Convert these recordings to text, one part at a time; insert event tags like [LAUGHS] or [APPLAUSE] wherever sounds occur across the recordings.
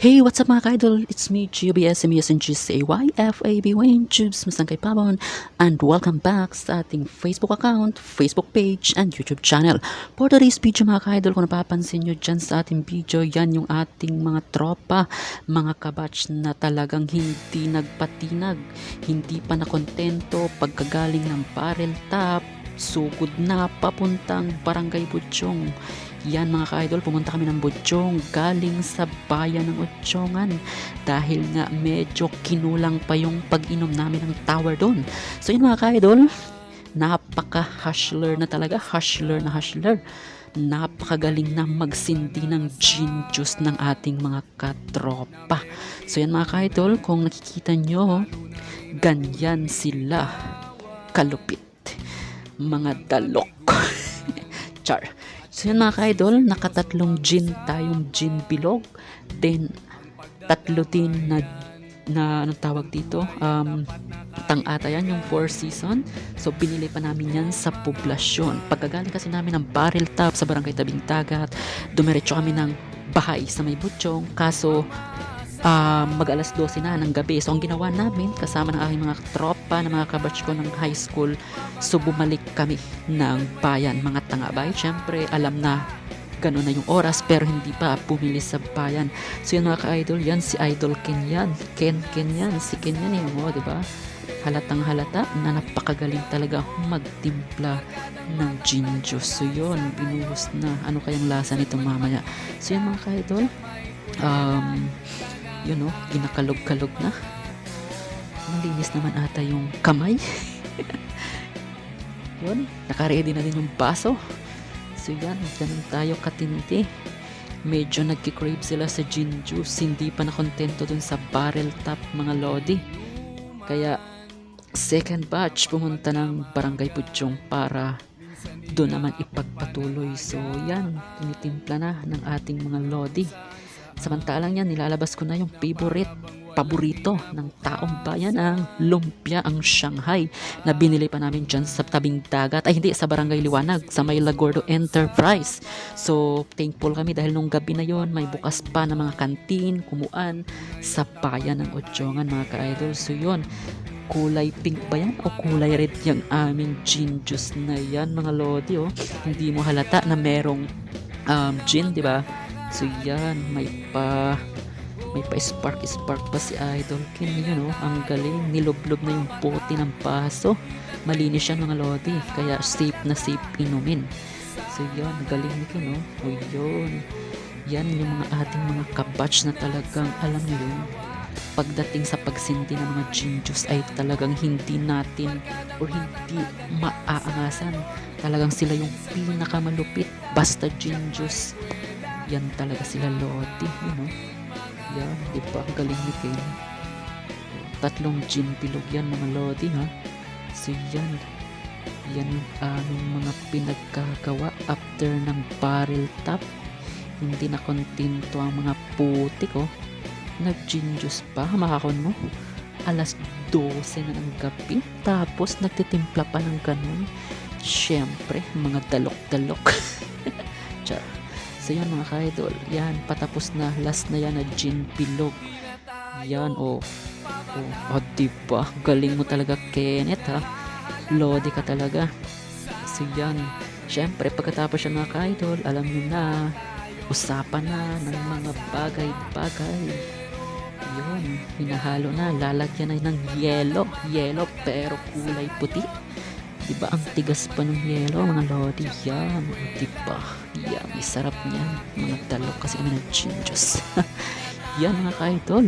Hey, what's up mga ka-idol? It's me, GBS, MUS, and GCAY, FAB, Wayne, Tubes, Masangkay Pabon, and welcome back sa ating Facebook account, Facebook page, and YouTube channel. For today's video mga ka-idol, kung napapansin nyo dyan sa ating video, yan yung ating mga tropa, mga kabatch na talagang hindi nagpatinag, hindi pa nakontento pagkagaling ng barrel top, sugod na papuntang Barangay Butchong. Yan mga ka-idol, pumunta kami ng Butchong galing sa bayan ng Utchongan dahil nga medyo kinulang pa yung pag-inom namin ng tower doon. So yun mga ka-idol, napaka-hustler na talaga, hustler na hustler. Napakagaling na magsindi ng gin juice ng ating mga katropa. So yan mga ka-idol, kung nakikita nyo, ganyan sila kalupit mga dalok. [LAUGHS] Char. So yun mga ka-idol, nakatatlong gin tayong gin bilog. Then, tatlo din na na anong tawag dito um, tang-ata yan yung four season so binili pa namin yan sa poblasyon pagkagaling kasi namin ng barrel top sa barangay tabing dagat dumiretso kami ng bahay sa may butchong kaso ah, mag alas 12 na ng gabi. So, ang ginawa namin, kasama ng aking mga tropa, ng mga kabatch ko ng high school, so bumalik kami ng bayan, mga tangabay. Siyempre, alam na ganun na yung oras, pero hindi pa bumili sa bayan. So, yun mga ka-idol, yan si Idol Ken yan. Ken, Ken yan. Si Ken yan eh, mo, di ba? Halatang halata na napakagaling talaga magtimpla ng gin juice. So, yun, binuhos na. Ano kayang lasa nito mamaya? So, yun mga ka-idol, um, yun o, ginakalog-kalog na. Malinis naman ata yung kamay. [LAUGHS] yun, nakaready na din yung baso. So yan, ganun tayo katindi. Medyo nagkikrave sila sa gin juice. Hindi pa nakontento dun sa barrel top mga lodi. Kaya second batch pumunta ng Barangay Pudyong para doon naman ipagpatuloy. So yan, tinitimpla na ng ating mga lodi. Samantalang yan, nilalabas ko na yung favorite, paborito ng taong bayan ang lumpia, ang Shanghai na binili pa namin dyan sa tabing dagat. Ay hindi, sa Barangay Liwanag, sa may Lagordo Enterprise. So, thankful kami dahil nung gabi na yon may bukas pa ng mga kantin, kumuan sa bayan ng Otjongan mga ka-idol. So, yun, kulay pink ba yan o kulay red yung aming gin juice na yan mga lodi oh. Hindi mo halata na merong um, gin, di ba? So yan, may pa may pa spark spark pa si Idol Kim. Yun oh, ang galing. Niloblob na yung bote ng paso. Malinis yan mga lodi. Kaya safe na safe inumin. So yan, galing nito no? O yun. Yan yung mga ating mga kabatch na talagang alam nyo yun. Pagdating sa pagsindi ng mga gin juice ay talagang hindi natin or hindi maaangasan talagang sila yung pinakamalupit. Basta gin juice yan talaga sila Lodi, you know. Yan, di ba? Ang galing ni Ken. Tatlong gin bilog yan mga Lodi, ha? So yan, yan yung aming mga pinagkagawa after ng barrel top. Hindi na kontento ang mga putik, oh. Nag-gin juice pa, makakon mo. Alas 12 na ng gabi. Tapos nagtitimpla pa ng ganun. Siyempre, mga dalok-dalok. [LAUGHS] So yan mga ka-idol, yan, patapos na, last na yan na gin bilog. Yan, oh. Oh, oh diba? Galing mo talaga, Kenneth, ha? Lodi ka talaga. So yan, syempre, pagkatapos yan mga ka-idol, alam nyo na, usapan na ng mga bagay-bagay. Yun, hinahalo na, lalagyan na ng yelo. Yelo, pero kulay puti. Diba ang tigas pa ng yelo, mga lodi? Yan, diba? Yummy, sarap niyan. Mga dalok kasi kami ng chinjos. [LAUGHS] yan mga ka-idol.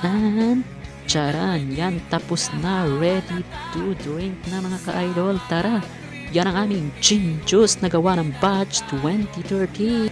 And, charan, yan, tapos na. Ready to drink na mga ka-idol. Tara, yan ang aming gin juice na gawa ng batch 2030.